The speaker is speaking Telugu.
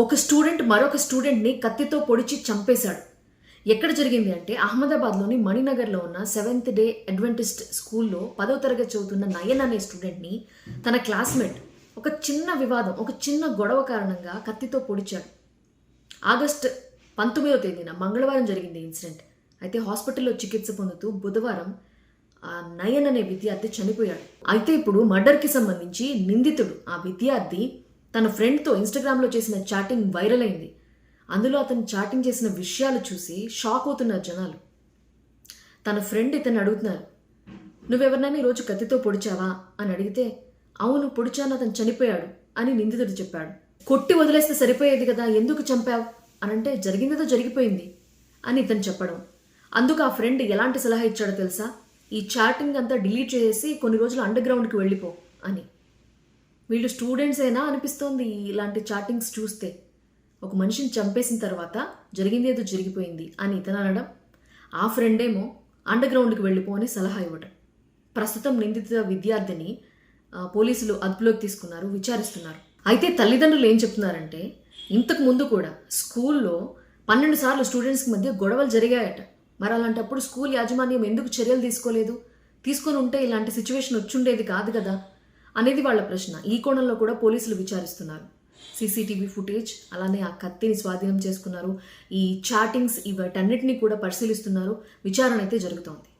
ఒక స్టూడెంట్ మరొక స్టూడెంట్ని కత్తితో పొడిచి చంపేశాడు. ఎక్కడ జరిగింది అంటే అహ్మదాబాద్లోని మణినగర్లో ఉన్న సెవెంత్ డే అడ్వెంటిస్ట్ స్కూల్లో పదో తరగతి చదువుతున్న నయన్ అనే స్టూడెంట్ని తన క్లాస్మేట్ ఒక చిన్న వివాదం ఒక చిన్న గొడవ కారణంగా కత్తితో పొడిచాడు. ఆగస్ట్ పంతొమ్మిదో తేదీన మంగళవారం జరిగింది ఇన్సిడెంట్. అయితే హాస్పిటల్లో చికిత్స పొందుతూ బుధవారం ఆ నయన్ అనే విద్యార్థి చనిపోయాడు. అయితే ఇప్పుడు మర్డర్కి సంబంధించి నిందితుడు ఆ విద్యార్థి తన ఫ్రెండ్తో ఇన్స్టాగ్రామ్లో చేసిన చాటింగ్ వైరల్ అయింది. అందులో అతను చాటింగ్ చేసిన విషయాలు చూసి షాక్ అవుతున్నారు జనాలు. తన ఫ్రెండ్ ఇతను అడుగుతున్నారు నువ్వెవరినైనా ఈరోజు కత్తితో పొడిచావా? అని అడిగితే అవును పొడిచాను అతను చనిపోయాడు అని నిందితుడు చెప్పాడు. కొట్టి వదిలేస్తే సరిపోయేది కదా ఎందుకు చంపావు? అని అంటే జరిగిందేదో జరిగిపోయింది అని ఇతను చెప్పడం. అందుకు ఆ ఫ్రెండ్ ఎలాంటి సలహా ఇచ్చాడో తెలుసా? ఈ చాటింగ్ అంతా డిలీట్ చేసేసి కొన్ని రోజులు అండర్ గ్రౌండ్కి వెళ్ళిపో అని. వీళ్ళు స్టూడెంట్స్ అయినా అనిపిస్తోంది ఇలాంటి చాటింగ్స్ చూస్తే. ఒక మనిషిని చంపేసిన తర్వాత జరిగింది ఏదో జరిగిపోయింది అని ఇతను అనడం ఆ ఫ్రెండేమో అండర్గ్రౌండ్కి అండర్ గ్రౌండ్కి సలహా ఇవ్వడం ప్రస్తుతం నిందిత విద్యార్థిని పోలీసులు అదుపులోకి తీసుకున్నారు విచారిస్తున్నారు. అయితే తల్లిదండ్రులు ఏం చెప్తున్నారంటే ఇంతకు ముందు కూడా స్కూల్లో పన్నెండు సార్లు స్టూడెంట్స్కి మధ్య గొడవలు జరిగాయట. మరి అలాంటప్పుడు స్కూల్ యాజమాన్యం ఎందుకు చర్యలు తీసుకోలేదు? తీసుకొని ఉంటే ఇలాంటి సిచ్యువేషన్ వచ్చుండేది కాదు కదా. అనేది వాళ్ళ ప్రశ్న. ఈ కోణంలో కూడా పోలీసులు విచారిస్తున్నారు. సీసీటీవీ ఫుటేజ్ అలానే ఆ కత్తిని స్వాధీనం చేసుకున్నారు. ఈ చాటింగ్స్ ఇవటన్నిటిని కూడా పరిశీలిస్తున్నారు. విచారణ అయితే జరుగుతోంది.